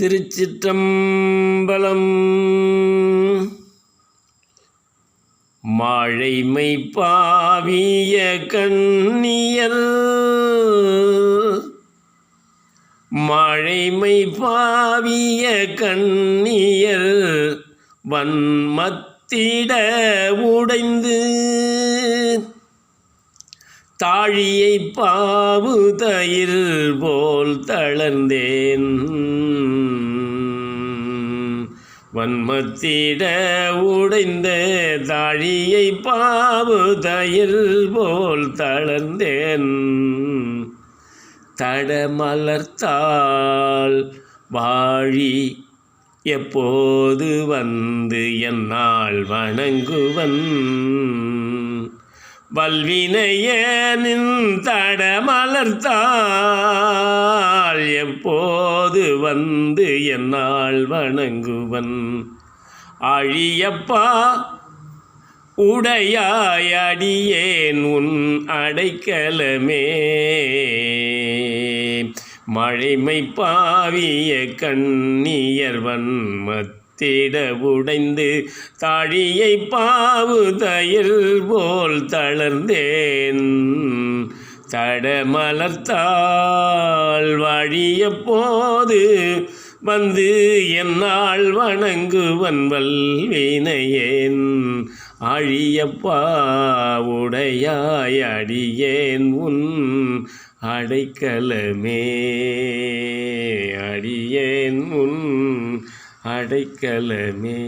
திருச்சிற்றம்பலம். மாழைமை பாவிய கண்ணியல். மாழைமை பாவிய கண்ணியல் வன்மத்திட உடைந்து. தாழியை பாவு தயிர் போல் தளர்ந்தேன். வன்மத்திட உடைந்த தாழியை பாவு தயில் போல் தளர்ந்தேன். தடமலர்த்தால் வாழி எப்போது வந்து என்னால் வணங்குவன்? வல்வினையனின் தடமலர்த்தாள். எப்போது வந்து என்னால் வணங்குவன்? அழியப்பா உடையாய் அடியேன் உன் அடைக்கலமே. மழைமை பாவிய கண்ணியர் வன்மத்திட உடைந்து தாழியை பாவு தயிர் போல் தளர்ந்தேன். தடமலர்த்தால் வழிய போது வந்து என்னால் வணங்குவன் வல்வினையேன். அழியப்பா உடையாய் அடியேன் உன் அடைக்கலமே. அடைக்கலமே.